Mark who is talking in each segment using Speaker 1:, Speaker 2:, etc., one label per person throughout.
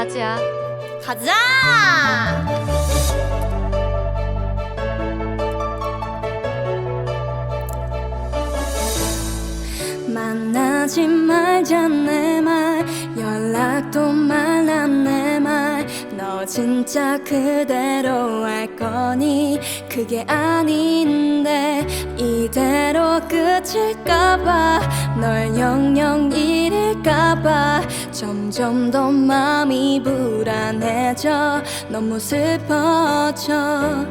Speaker 1: 가지야.
Speaker 2: 가자! 만나지 말자 내 말 연락도 말라 내말 너 진짜 그대로 할 거니 그게 아닌데 이대로 끝일까봐 널 영영 점점 더 마음이 불안해져. 너무 슬퍼져.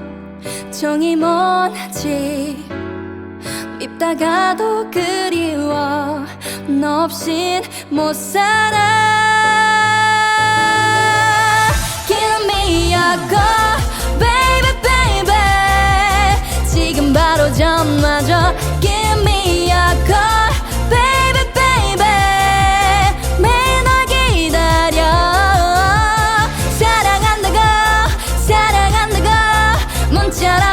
Speaker 2: 정이 뭔지. 밉다가도 그리워. 너 없인 못 살아. Give me a call baby baby. 지금 바로 전화 줘 Give me a call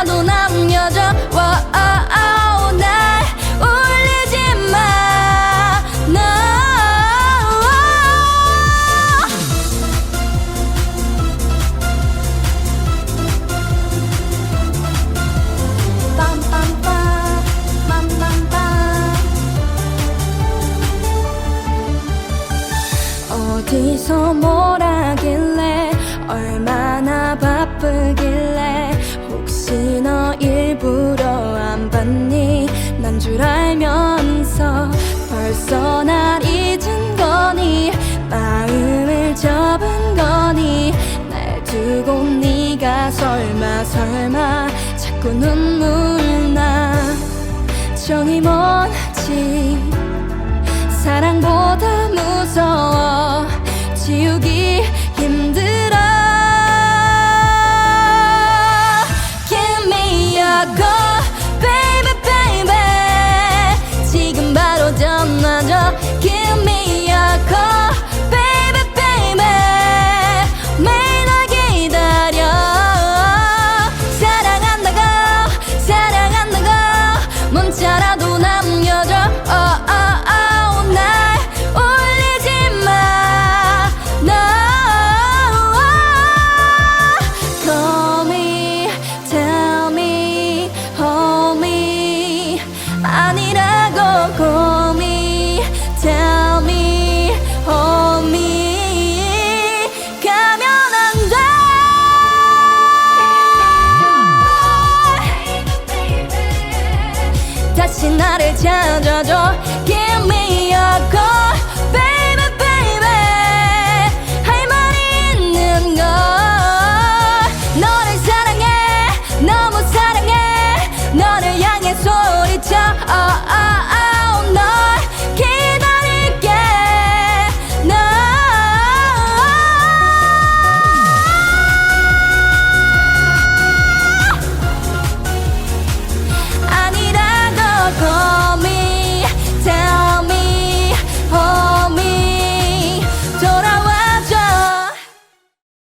Speaker 2: 문자라도 남겨줘 와우, 날 울리지 마. no. 빰빰빰 빰빰빰. 어디서 뭘 하길래 얼마 줄 알면서 벌써 날 잊은 거니? 마음을 접은 거니? 날 두고 네가 설마 설마 자꾸 눈물 나. 정이 뭔지 사랑보다 무서워. 지우기 힘들어. Give me a call 아니라고 call me, tell me, hold me 가면 안 돼. 다시 나를 찾아줘 너